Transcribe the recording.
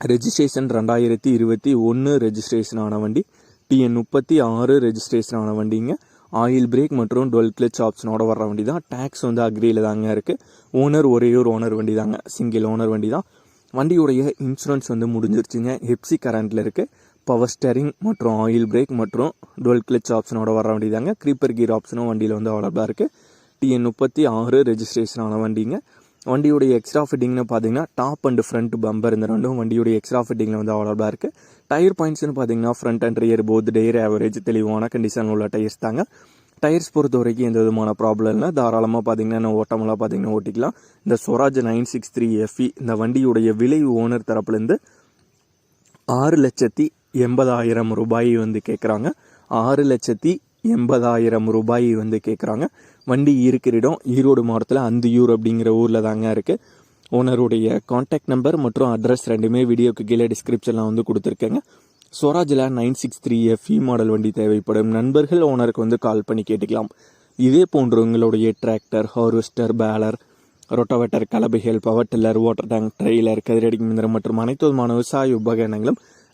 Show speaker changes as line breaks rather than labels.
Registration ரெண்டாயிரத்தி இருபத்தி ஒன்று ரெஜிஸ்ட்ரேஷன் ஆன வண்டி. டிஎன் முப்பத்தி ஆறு ரெஜிஸ்ட்ரேஷன் ஆன வண்டிங்க. ஆயில் பிரேக் மற்றும் டுவெல் கிளச் ஆப்ஷனோட வர்ற வண்டி தான் டேக்ஸ் வந்து அக்ரியில் தாங்க இருக்குது ஓனர் ஒரே ஒரு ஓனர் வண்டி தாங்க சிங்கிள் ஓனர் வண்டி தான் வண்டியுடைய இன்சூரன்ஸ் வந்து முடிஞ்சிருச்சுங்க. ஹெப்சி கரண்ட்டில் இருக்குது பவர் ஸ்டேரிங் மற்றும் ஆயில் பிரேக் மற்றும் டுவெல் கிளச் ஆப்ஷனோட வர வண்டி தாங்க க்ரீப்பர் கீர் ஆப்ஷனும் வண்டியில் வந்து அவைலபிளாக இருக்குது டிஎன் முப்பத்தி ஆறு ரெஜிஸ்ட்ரேஷன் ஆன வண்டிங்க. வண்டியுடைய எக்ஸ்ட்ரா ஃபிட்டிங்னு பார்த்தீங்கன்னா டாப் அண்ட் ஃப்ரண்ட் பம்பர் இந்த ரெண்டும் வண்டியுடைய எக்ஸ்ட்ரா ஃபிட்டிங்கில் வந்து அவைலபிளாக இருக்குது டயர் பாயிண்ட்ஸ்னு பார்த்தீங்கன்னா front and rear both tyre average தெளிவான கண்டிஷன் உள்ள டயர்ஸ் தாங்க. டயர்ஸ் பொறுத்த வரைக்கும் எந்த விதமான ப்ராப்ளம் இல்லை. தாராளமாக பார்த்தீங்கன்னா நான் ஓட்டமெல்லாம் பார்த்தீங்கன்னா ஓட்டிக்கலாம். இந்த Swaraj nine six three FE இந்த வண்டியுடைய விலை ஓனர் தரப்புலேருந்து ஆறு லட்சத்தி எண்பதாயிரம் ரூபாய் வந்து கேட்குறாங்க ஆறு லட்சத்தி எண்பதாயிரம் ரூபாய் வந்து கேட்குறாங்க வண்டி இருக்கிற இடம் ஈரோடு மாவட்டத்தில் அந்தியூர் அப்படிங்கிற ஊரில் தாங்க இருக்குது ஓனருடைய காண்டாக்ட் நம்பர் மற்றும் அட்ரஸ் ரெண்டுமே வீடியோக்கு கீழே டிஸ்கிரிப்ஷனில் வந்து கொடுத்துருக்கேங்க. ஸ்வராஜில் nine six three FE model வண்டி தேவைப்படும். நண்பர்கள் ஓனருக்கு வந்து கால் பண்ணி கேட்டுக்கலாம். இதே போன்று உங்களுடைய tractor harvester baler rotavator கலபைகள் power tiller water tank trailer கதிரடி மிந்திரம் மற்றும் அனைத்து விதமான விவசாய உபகரணங்களும்